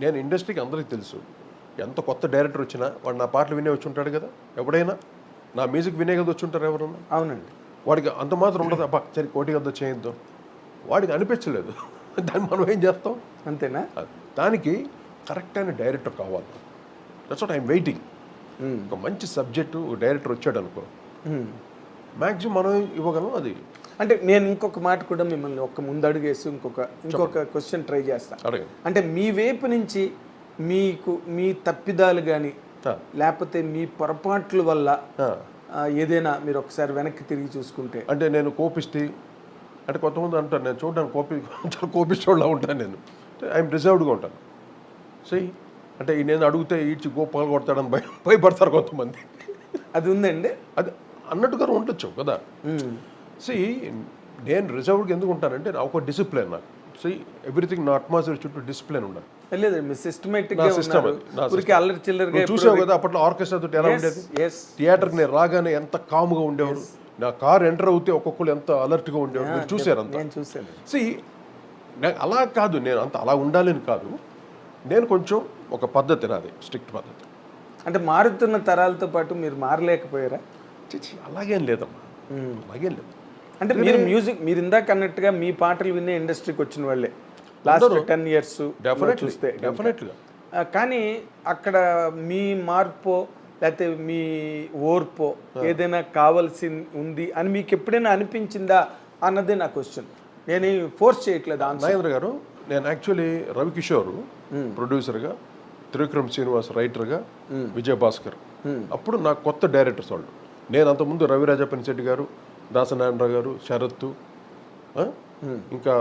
నేను ఇండస్ట్రీకి అందరికీ తెలుసు. ఎంత కొత్త డైరెక్టర్ వచ్చినా వాడు నా పాటలు వినే వచ్చి ఉంటాడు కదా? ఎవడైనా? నా మ్యూజిక్ వినే కదా వచ్చి ఉంటారు ఎవరన్నా? అవునండి. వాడికి అంత మాత్రం ఉండదు. అబ్బా సరే కోటి కదా చేయిద్దాం. వాడికి అనిపించలేదు. దాన్ని మనం ఏం చేస్తాం? అంతేనా? దానికి కరెక్ట్ అయిన డైరెక్టర్ కావాలి. That's what I'm waiting. ఒక మంచి సబ్జెక్టు డైరెక్టర్ వచ్చాడు అనుకో. మ్యాక్సిమం మనం ఇవ్వగలం అది. అంటే నేను ఇంకొక మాట కూడా మిమ్మల్ని ఒక ముందడుగు వేసి ఇంకొక ఇంకొక క్వశ్చన్ ట్రై చేస్తాను అంటే మీ వైపు నుంచి మీకు మీ తప్పిదాలు కానీ లేకపోతే మీ పొరపాట్ల వల్ల ఏదైనా మీరు ఒకసారి వెనక్కి తిరిగి చూసుకుంటే. అంటే నేను కోపిస్తే అంటే కొంతమంది అంటారు నేను చూడడానికి కోపి కోపిస్తోళ్ళ ఉంటాను నేను. ఐఎమ్ రిజర్వ్డ్గా ఉంటాను. సై అంటే నేను అడిగితే ఈడ్చి గోపాలు కొడతాడని భయ భయపడతారు కొంతమంది. అది ఉందండి? అది అన్నట్టుగా ఉండొచ్చు కదా. సి నేను రిజర్వ్డ్గా ఎందుకు ఉంటానంటే నాకు ఒక డిసిప్లిన్ నాకు. సి ఎవ్రీథింగ్ నా అట్మాస్ఫియర్ చుట్టూ డిసిప్లిన్ ఉండాలి. సిస్టమేటిక్ నా నా ఊరికే అల్లరి చిల్లరగా నువ్వు చూసావు కదా అప్పట్లో ఆర్కెస్ట్రా తోటి ఎలా ఉండేది? థియేటర్కి నేను రాగానే ఎంత కామ్గా ఉండేవారు నా కార్ ఎంటర్ అవుతే ఒక్కొక్కరు ఎంత అలర్ట్గా ఉండేవారు మీరు చూసారు అంత? సి అలా కాదు నేను అంత అలా ఉండాలని కాదు. నేను కొంచెం ఒక పద్ధతి నాది స్ట్రిక్ట్ పద్ధతి. అంటే మారుతున్న తరాలతో పాటు మీరు మారలేకపోయారా? అలాగేం లేదమ్మా. అలాగేం లేదు. అంటే మీరు మ్యూజిక్ మీరు ఇందాక అన్నట్టుగా మీ పాటలు వినే ఇండస్ట్రీకి వచ్చిన వాళ్ళే. లాస్ట్ టెన్ ఇయర్స్ డెఫినెట్లీ చూస్తే డెఫినెట్గా కానీ అక్కడ మీ మార్పో లేకపోతే మీ ఓర్పో ఏదైనా కావాల్సి ఉంది అని మీకు ఎప్పుడైనా అనిపించిందా అన్నదే నా క్వశ్చన్ నేను ఫోర్స్ చేయట్లేదు ఆన్సర్ నాగేంద్ర గారు నేను యాక్చువల్లీ రవికిషోర్ ప్రొడ్యూసర్గా త్రివిక్రమ్ శ్రీనివాస్ రైటర్గా విజయభాస్కర్. అప్పుడు నాకు కొత్త డైరెక్టర్స్ వాళ్ళు. నేను అంతకుముందు రవిరాజ పెనిశెట్టి గారు దాసనారాయణరావు గారు శరత్తు ఆ? ఇంకా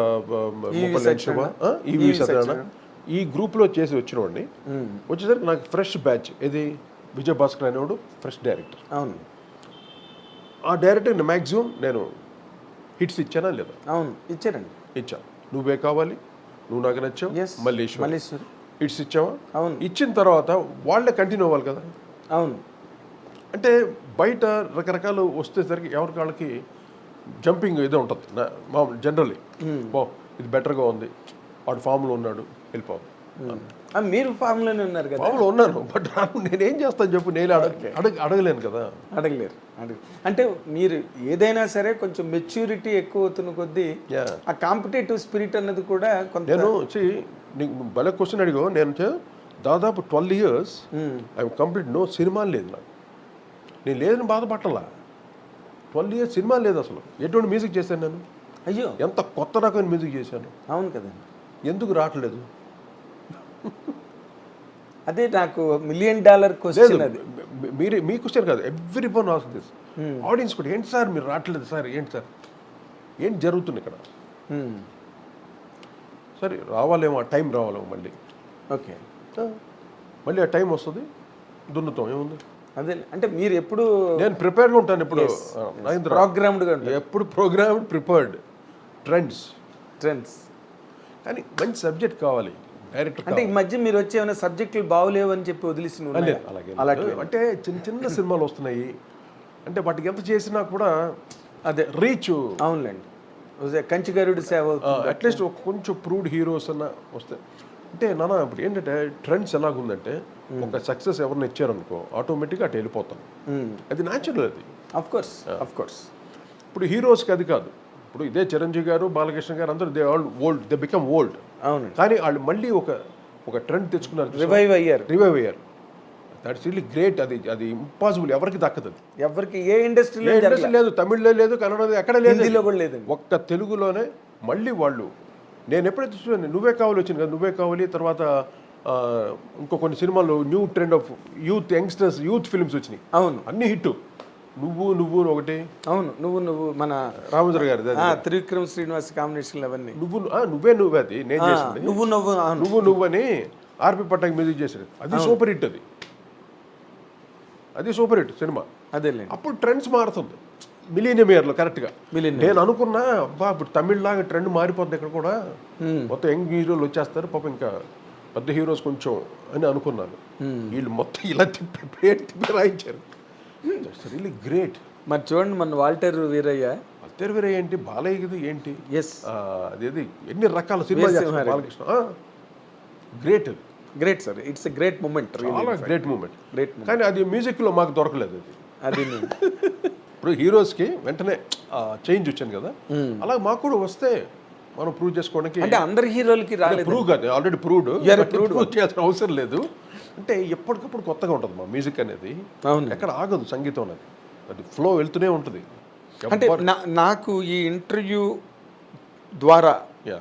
శివ? ఈవి సత్యనారాయణ ఈ గ్రూప్లో చేసి వచ్చినవాడిని వచ్చేసరికి నాకు ఫ్రెష్ బ్యాచ్. ఇది విజయభాస్కర్ అనేవాడు ఫ్రెష్ డైరెక్టర్. అవును. ఆ డైరెక్టర్ మ్యాక్సిమం నేను హిట్స్ ఇచ్చానా లేదా? అవును. ఇచ్చారండి. ఇచ్చా. నువ్వే కావాలి నువ్వు నాకు నచ్చావు మల్లేశ్వర్ మల్లేశ్వరి ఇట్స్ ఇచ్చావా? అవును. ఇచ్చిన తర్వాత వాళ్ళే కంటిన్యూ అవ్వాలి కదా? అవును. అంటే బయట రకరకాలు వచ్చేసరికి ఎవరికి వాళ్ళకి జంపింగ్ ఏదో ఉంటుంది. మామూలు జనరల్లీ బో ఇది బెటర్గా ఉంది. వాడు ఫామ్లో ఉన్నాడు వెళ్ళిపోవాలి మీరు ఫామ్లోనే ఉన్నారు కదా. ఫామ్లో ఉన్నాను బట్ నేనేం చేస్తాను చెప్పు నేను అడగ అడగ అడగలేను కదా. అడగలేరు అడగ అంటే మీరు ఏదైనా సరే కొంచెం మెచ్యూరిటీ ఎక్కువ అవుతున్న కొద్దీ ఆ కాంపిటేటివ్ స్పిరిట్ అన్నది కూడా కొంత నేను వచ్చి నీకు భలే క్వశ్చన్ అడిగో నేను దాదాపు twelve years. I complete no cinema లేదు నాకు. నేను లేదని బాధపడలా ట్వెల్వ్ ఇయర్స్ సినిమా లేదు అసలు. ఎటువంటి మ్యూజిక్ చేశాను నేను? అయ్యో. ఎంత కొత్త రకమైన మ్యూజిక్ చేశాను? అవును కదండి ఎందుకు రావట్లేదు? అదే నాకు మిలియన్ డాలర్ క్వశ్చన్ అది. మీరే మీ క్వశ్చన్ కాదు. Every one as this audience కూడా ఏంటి సార్ మీరు రావట్లేదు సార్? ఏంటి సార్? ఏంటి జరుగుతుంది ఇక్కడ. సరే రావాలేమో ఆ టైం రావాలేమో మళ్ళీ. ఓకే. మళ్ళీ ఆ టైం వస్తుంది. దున్నుతాం. ఏముంది? అదే అంటే మీరు ఎప్పుడు నేను ప్రిపేర్గా ఉంటాను ఇప్పుడు ప్రోగ్రామ్డ్గా ఎప్పుడు ప్రోగ్రామ్ ప్రిపేర్డ్ ట్రెండ్స్ ట్రెండ్స్ కానీ మంచి సబ్జెక్ట్ కావాలి. డైరెక్టర్ అంటే ఈ మధ్య మీరు వచ్చే ఏమైనా సబ్జెక్టులు బాగులేవు అని చెప్పి వదిలేసి అలాగే. లేదు. అంటే చిన్న చిన్న సినిమాలు వస్తున్నాయి. అంటే వాటికి ఎంత చేసినా కూడా అదే. రీచ్ అవునులేండి. కంచిగరుడి సేవ. అట్లీస్ట్ కొంచెం ప్రూవ్డ్ హీరోస్ అన్న వస్తాయి అంటే నాన్న ఇప్పుడు ఏంటంటే ట్రెండ్స్ ఎలాగుందంటే ఒక సక్సెస్ ఎవరిని ఇచ్చారనుకో ఆటోమేటిక్గా అటు వెళ్ళిపోతాం. అది న్యాచురల్ అది. అఫ్ కోర్స్ అఫ్ కోర్స్ ఇప్పుడు హీరోస్కి అది కాదు. ఇప్పుడు ఇదే చిరంజీవి గారు బాలకృష్ణ గారు అందరూ they all old they become old అవునండి కానీ వాళ్ళు మళ్ళీ ఒక ఒక ట్రెండ్ తెచ్చుకున్నారు రివైవ్ అయ్యారు. రివైవ్ అయ్యారు. దట్స్ రియల్లీ గ్రేట్ అది అది ఇంపాసిబుల్ ఎవరికి దక్కదు ఎవరికి ఏ ఇండస్ట్రీ లేదు తమిళ్ళో లేదు కన్నడ ఎక్కడ లేదు. కూడా లేదండి ఒక్క తెలుగులోనే మళ్ళీ వాళ్ళు నేను ఎప్పుడైతే చూసాను నువ్వే కావాలి వచ్చింది కదా నువ్వే కావాలి తర్వాత ఇంకో కొన్ని సినిమాలు new trend of youth youngsters youth films వచ్చినాయి. అవును. అన్ని హిట్ నువ్వు నువ్వు ఒకటి. అవును నువ్వు నువ్వు మన రామచంద్ర గారి త్రివిక్రమ్ శ్రీనివాస్ కాంబినేషన్లు అవన్నీ. నువ్వు నువ్వే నువ్వే అది నేను చేసింది. నువ్వు నువ్వు అవును. నువ్వు నువ్వని ఆర్పి పట్టాకి మ్యూజిక్ చేసేది అది సూపర్ హిట్ అది. అది సూపర్ హిట్ సినిమా. అదేలేండి. అప్పుడు ట్రెండ్స్ మారుతుంది. మిలీనియం ఇయర్లో కరెక్ట్గా. నేను అనుకున్నా అబ్బా ఇప్పుడు తమిళ్ లాగా ట్రెండ్ మారిపోద్ది ఇక్కడ కూడా. మొత్తం యంగ్ హీరోలు వచ్చేస్తారు పాపం ఇంకా పెద్ద హీరోస్ కొంచెం అని అనుకున్నాను. వీళ్ళు మొత్తం ఇలా తిప్పి తిప్పి రాయించారు. రియలీ గ్రేట్ మరి చూడండి మన వాల్టర్ వీరయ్య. అత్తేరు వేరే ఏంటి? బాలయ్య ఇది ఏంటి? ఎస్ అదేది ఎన్ని రకాల సినిమా బాలకృష్ణ? గ్రేట్ అది great sir it's great moment great moment great కానీ అది మ్యూజిక్లో మాకు దొరకలేదు అది. అది ఇప్పుడు హీరోస్కి వెంటనే చేంజ్ వచ్చింది కదా. అలా మాకు కూడా వస్తే మనం ప్రూవ్ చేసుకోవడానికి అంటే అందరి హీరోలకి రాలేదు. ప్రూవ్ కాదు ఆల్రెడీ ప్రూవ్డ్. ప్రూవ్ చేయాల్సిన అవసరం లేదు. అంటే ఎప్పటికప్పుడు కొత్తగా ఉంటుంది మా మ్యూజిక్ అనేది. అవును. ఎక్కడ ఆగదు సంగీతం అనేది. అది ఫ్లో వెళ్తూనే ఉంటుంది. అంటే నా- నాకు ఈ ఇంటర్వ్యూ ద్వారా యా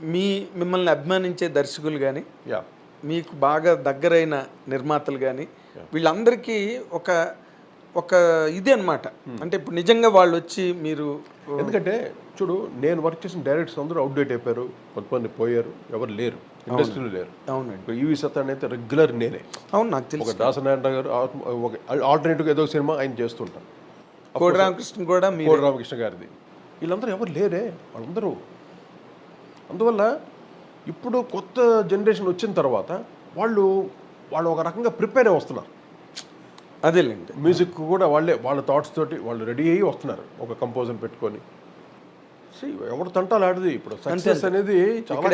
మీ మిమ్మల్ని అభిమానించే దర్శకులు కానీ యా మీకు బాగా దగ్గరైన నిర్మాతలు కానీ వీళ్ళందరికీ ఒక ఒక ఇది అన్నమాట. అంటే ఇప్పుడు నిజంగా వాళ్ళు వచ్చి మీరు ఎందుకంటే చూడు నేను వర్క్ చేసిన డైరెక్టర్స్ అందరూ అవుట్డేట్ అయిపోయారు కొంతమంది పోయారు ఎవరు లేరు ఇండస్ట్రీలో లేరు. అవునండి. ఈవి సత్తాన్ అయితే రెగ్యులర్ నేనే. అవును నాకు తెలుసు. ఒక దాసనారాయణ గారు ఒక ఆల్టర్నేటివ్ ఏదో సినిమా ఆయన చేస్తుంటాను కోడి రామకృష్ణ కూడా మీ కోడి రామకృష్ణ గారిది. వీళ్ళందరూ ఎవరు లేరే వాళ్ళందరూ. అందువల్ల ఇప్పుడు కొత్త జనరేషన్ వచ్చిన తర్వాత వాళ్ళు వాళ్ళు ఒక రకంగా ప్రిపేర్ అయి వస్తున్నారు. అదేలేండి. మ్యూజిక్ కూడా వాళ్ళే వాళ్ళ థాట్స్ తోటి వాళ్ళు రెడీ అయ్యి వస్తున్నారు ఒక కంపోజర్ పెట్టుకొని. ఎవరు తంటాలు ఆడది? ఇప్పుడు సక్సెస్ అనేది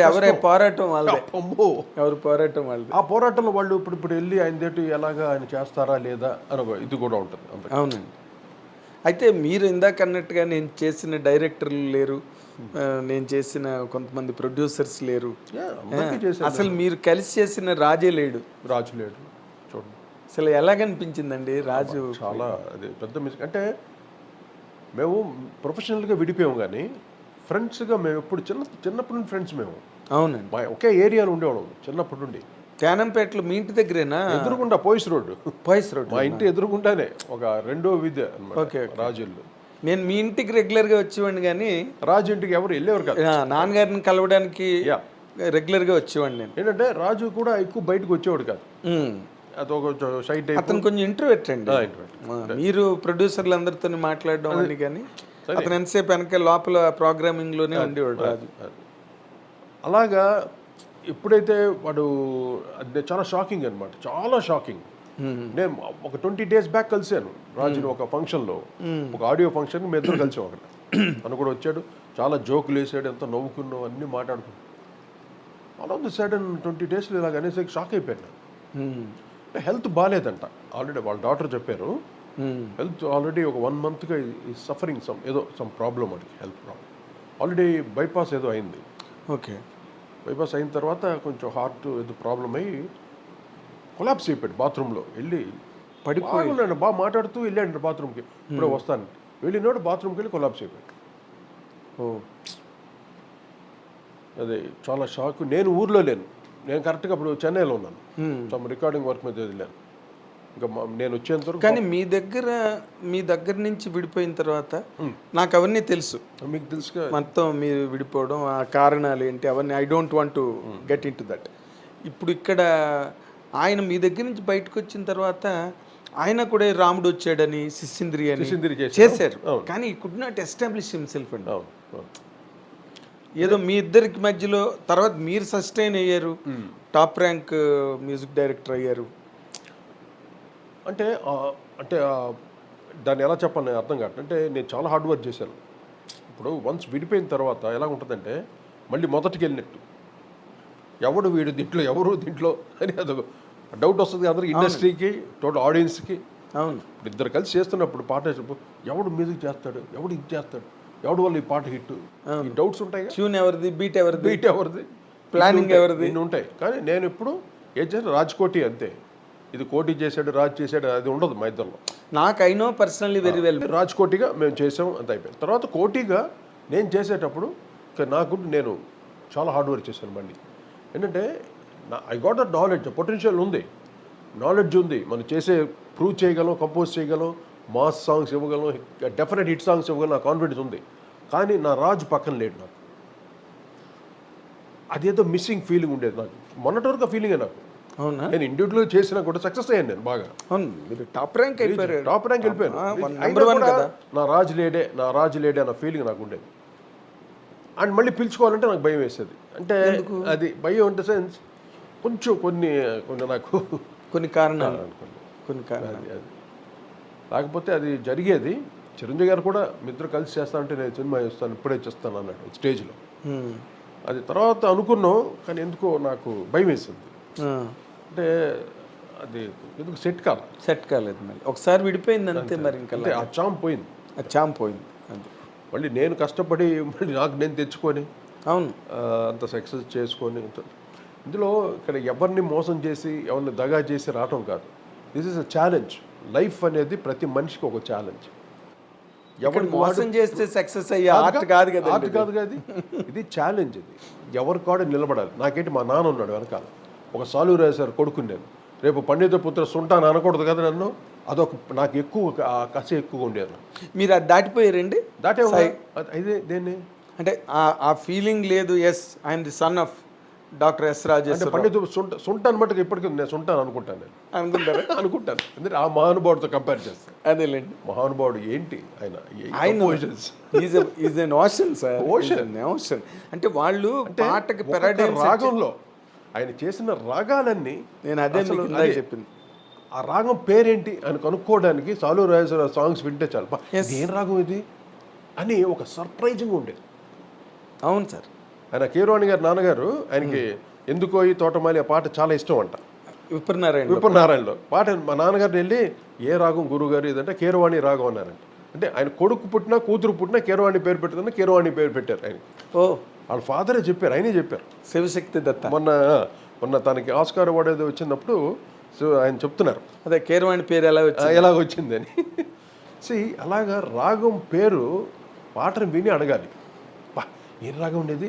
ఎవరే పోరాటం ఎవరు పోరాటం వాళ్ళదే. ఆ పోరాటంలో వాళ్ళు ఇప్పుడు ఇప్పుడు వెళ్ళి ఆయన దేటి ఎలాగా ఆయన చేస్తారా లేదా అని ఒక ఇది కూడా ఉంటుంది అవునండి. అయితే మీరు ఇందాక అన్నట్టుగా నేను చేసిన డైరెక్టర్లు లేరు. ఆ, నేను చేసిన కొంతమంది ప్రొడ్యూసర్స్ లేరు. అసలు మీరు కలిసి చేసిన రాజే లేడు. రాజు లేడు. అసలు ఎలాగనిపించిందండి రాజు? చాలా అది పెద్ద మిస్. అంటే మేము ప్రొఫెషనల్గా విడిపోయాం కానీ ఫ్రెండ్స్గా మేము ఎప్పుడు చిన్న చిన్నప్పటి నుండి ఫ్రెండ్స్ మేము. అవునండి. మా ఒకే ఏరియాలో ఉండేవాళ్ళం చిన్నప్పటి నుండి. త్యానంపేటలో మీ ఇంటి దగ్గరేనా? ఎదురుగుండా పోయిస్ రోడ్డు. బాయ్స్ రోడ్ మా ఇంటి ఎదురుగుండానే ఒక రెండో విద్య ఓకే, రాజుల్లు. నేను మీ ఇంటికి రెగ్యులర్గా వచ్చేవాడిని కానీ రాజు ఇంటికి ఎవరు వెళ్ళేవారు కాదు. నాన్నగారిని కలవడానికి రెగ్యులర్గా వచ్చేవాడిని నేను. ఏంటంటే రాజు కూడా ఎక్కువ బయటకు వచ్చేవాడు కాదు. అదొక టైప్ అతను కొంచెం ఇంటర్వ్యూట్ అండి. మీరు ప్రొడ్యూసర్లు అందరితో మాట్లాడడం అని కానీ అతను ఎంతసేపు వెనక లోపల ప్రోగ్రామింగ్లోనే ఉండేవాడు రాజు. అలాగా ఎప్పుడైతే వాడు అది చాలా షాకింగ్ అన్నమాట. చాలా షాకింగ్ నేను ఒక ట్వంటీ డేస్ బ్యాక్ కలిశాను రాజుని ఒక ఫంక్షన్లో ఒక ఆడియో ఫంక్షన్ మేము ఇద్దరు కలిసాం అక్కడ. తను కూడా వచ్చాడు. చాలా జోకులు వేసాడు. ఎంత నవ్వుకున్నాం అన్నీ మాట్లాడుకున్నాం. All of the sudden twenty డేస్లో ఇలాగ అనేసరికి షాక్ అయిపోయాను. హెల్త్ బాగాలేదంట ఆల్రెడీ వాళ్ళ డాక్టర్ చెప్పారు. హెల్త్ ఆల్రెడీ ఒక వన్ మంత్గా ఈ సఫరింగ్ సమ్ ఏదో సమ్ ప్రాబ్లం అది హెల్త్ ప్రాబ్లం ఆల్రెడీ బైపాస్ ఏదో అయింది. ఓకే. బైపాస్ అయిన తర్వాత కొంచెం హార్ట్ ఏదో ప్రాబ్లం అయ్యి కొలాప్స్ అయిపోయాడు బాత్రూంలో. వెళ్ళి పడిపోయి బాగా మాట్లాడుతూ వెళ్ళాడు బాత్రూమ్కి ఇప్పుడే వస్తాను. వెళ్ళినాడు బాత్రూమ్కి వెళ్ళి కొలాప్స్ అయిపోయాడు. ఓ. అదే చాలా షాక్. నేను ఊర్లో లేను. నేను కరెక్ట్గా అప్పుడు చెన్నైలో ఉన్నాను. సమ్ రికార్డింగ్ వర్క్ మీద వెళ్ళాను. ఇంకా మా- నేను వచ్చేంత వరకు కానీ మీ దగ్గర మీ దగ్గర నుంచి విడిపోయిన తర్వాత నాకు అవన్నీ తెలుసు. మీకు తెలుసుగా మొత్తం మీరు విడిపోవడం ఆ కారణాలు ఏంటి అవన్నీ. I don't want to get into that ఇప్పుడు ఇక్కడ ఆయన మీ దగ్గర నుంచి బయటకు వచ్చిన తర్వాత ఆయన కూడా రాముడు వచ్చాడని సిసింద్రి అని చేశారు. కానీ కుడ్ నాట్ ఎస్టాబ్లిష్ హిమ్సెల్ఫ్ అండి. ఏదో మీ ఇద్దరికి మధ్యలో తర్వాత మీరు సస్టైన్ అయ్యారు టాప్ ర్యాంక్ మ్యూజిక్ డైరెక్టర్ అయ్యారు. అంటే అంటే దాన్ని ఎలా చెప్పాలి నాకు అర్థం కాదు అంటే నేను చాలా హార్డ్ వర్క్ చేశాను. ఇప్పుడు వన్స్ విడిపోయిన తర్వాత ఎలా ఉంటుందంటే మళ్ళీ మొదటికి వెళ్ళినట్టు. ఎవడు వీడు దీంట్లో ఎవరు దీంట్లో అని అదొక డౌట్ వస్తుంది అందరికి. ఇండస్ట్రీకి టోటల్ ఆడియన్స్కి అవును. ఇప్పుడు ఇద్దరు కలిసి చేస్తున్నప్పుడు వేసినప్పుడు ఎవడు మ్యూజిక్ చేస్తాడు ఎవడు ఇది చేస్తాడు? ఎవడు వల్ల ఈ పాట హిట్? ఈ డౌట్స్ ఉంటాయి ట్యూన్ ఎవరిది బీట్ ఎవరిది? బీట్ ఎవరిది? Planning ఎవరిది? ఇన్ని ఉంటాయి. కానీ నేను ఇప్పుడు ఏం చేశాను? రాజ్కోటి అంతే. ఇది కోటి చేశాడు రాజ్ చేశాడు అది ఉండదు మా ఇద్దరిలో నాకు I know personally very well రాజ్కోటిగా మేము చేసాం అంత అయిపోయింది. తర్వాత కోటిగా నేను చేసేటప్పుడు నాకు నేను చాలా హార్డ్ వర్క్ చేశాను మళ్ళీ ఏంటంటే నా I got that knowledge potential ఉంది. నాలెడ్జ్ ఉంది. మనం చేసే ప్రూవ్ చేయగలం కంపోజ్ చేయగలం. మాస్ సాంగ్స్ ఇవ్వగలం డెఫినెట్ హిట్ సాంగ్స్ ఇవ్వగలం నా కాన్ఫిడెన్స్ ఉంది. కానీ నా రాజు పక్కన లేడు నాకు. అదేదో మిస్సింగ్ ఫీలింగ్ ఉండేది నాకు. మొన్నటి వరకు ఫీలింగే నాకు. అవునా? నేను ఇండివిజువల్ చేసినా కూడా సక్సెస్ అయ్యాను నేను బాగా. అవును మీరు టాప్ ర్యాంక్ అయిపోయారు. టాప్ ర్యాంక్ వెళ్ళిపోయాను. నా రాజు లేడే నా రాజు లేడే అన్న ఫీలింగ్ నాకు ఉండేది. అండ్ మళ్ళీ పిలుచుకోవాలంటే నాకు భయం వేసేది. అంటే అది భయం అంటే సెన్స్ కొంచెం కొన్ని కొన్ని నాకు కొన్ని కారణాలు. అనుకోండి కొన్ని. కారణాలు. లేకపోతే అది జరిగేది. చిరంజీవి గారు కూడా మీ ఇద్దరు కలిసి చేస్తానంటే నేను సినిమా చేస్తాను ఇప్పుడే చేస్తాను అన్నాడు స్టేజ్లో. అది తర్వాత అనుకున్నాం కానీ ఎందుకో నాకు భయం వేసింది. అంటే అది ఎందుకు సెట్ కాదు సెట్ కాలేదు మళ్ళీ ఒకసారి విడిపోయింది అంతే మరి ఇంకా ఆ చామ్ పోయింది. ఆ చాం పోయింది అంతే. మళ్ళీ నేను కష్టపడి మళ్ళీ నాకు నేను తెచ్చుకొని అవును. అంత సక్సెస్ చేసుకొని ఇందులో ఇక్కడ ఎవరిని మోసం చేసి ఎవరిని దగా చేసి రావటం కాదు. This is a challenge life అనేది ప్రతి మనిషికి ఒక ఛాలెంజ్ ఇక్కడ మోసం చేస్తే సక్సెస్ అయ్యే ఆర్ట్ కాదు కదా ఆర్ట్ కాదు కాదు ఇది? ఛాలెంజ్ ఇది. ఎవరి కాడ నిలబడాలి. నాకేంటి మా నాన్న ఉన్నాడు వెనకాల. ఒక సాలు రాశారు కొడుకుని నేను. రేపు పండిత పుత్ర సుంటాను అనకూడదు కదా నన్ను? అదొక నాకు ఎక్కువ కసి ఎక్కువ ఉండేది. మీరు అది దాటిపోయారండి? దాటే ఇదే దేన్ని? అంటే ఆ- ఆ ఫీలింగ్ లేదు yes I'm the son of doctor S Rajeshwara Pandita సుంట సుంటాను మటుకు ఇప్పటికీ నేను సుంటాను అనుకుంటాను నేను. అనుకుంటారా? అనుకుంటాను. ఎందుకంటే ఆ మహానుభావుడితో కంపేర్ చేస్తాను అదేలేండి. మహానుభావుడు ఏంటి? ఆయన ఆయన. Is an ocean sir ocean ocean అంటే వాళ్ళు పాటకి పెరాడైమ్స్ రాగంలో ఆయన చేసిన రాగాలన్నీ నేను అదే. చెప్పింది. ఆ రాగం పేరేంటి అని కనుక్కోవడానికి సాలు రాజేశ్వర సాంగ్స్ వింటే చాలు. ఏం రాగం ఇది? అని ఒక సర్ప్రైజింగ్ ఉండేది. అవును సార్ ఆయన కీరవాణి గారి నాన్నగారు ఆయనకి ఎందుకో ఈ తోటమాలి ఆ పాట చాలా ఇష్టం అంట. విప్రనారాయణ విపన్నారాయణలో పాట మా నాన్నగారిని వెళ్ళి ఏ రాగం గురువు గారు ఇదంటే కీరవాణి రాగం అన్నారంట. అంటే ఆయన కొడుకు పుట్టినా కూతురు పుట్టినా కీరవాణి పేరు పెట్టుకుని కీరవాణి పేరు పెట్టారు ఆయన ఓ. వాళ్ళ ఫాదరే చెప్పారు ఆయనే చెప్పారు. శివశక్తి దత్త. మొన్న మొన్న తనకి ఆస్కార్ అవార్డు ఏదో వచ్చినప్పుడు సో ఆయన చెప్తున్నారు. అదే కేరవాణి పేరు ఎలా ఎలాగ వచ్చిందని సి అలాగా రాగం పేరు పాటను విని అడగాలి. ఏం రాగం ఉండేది?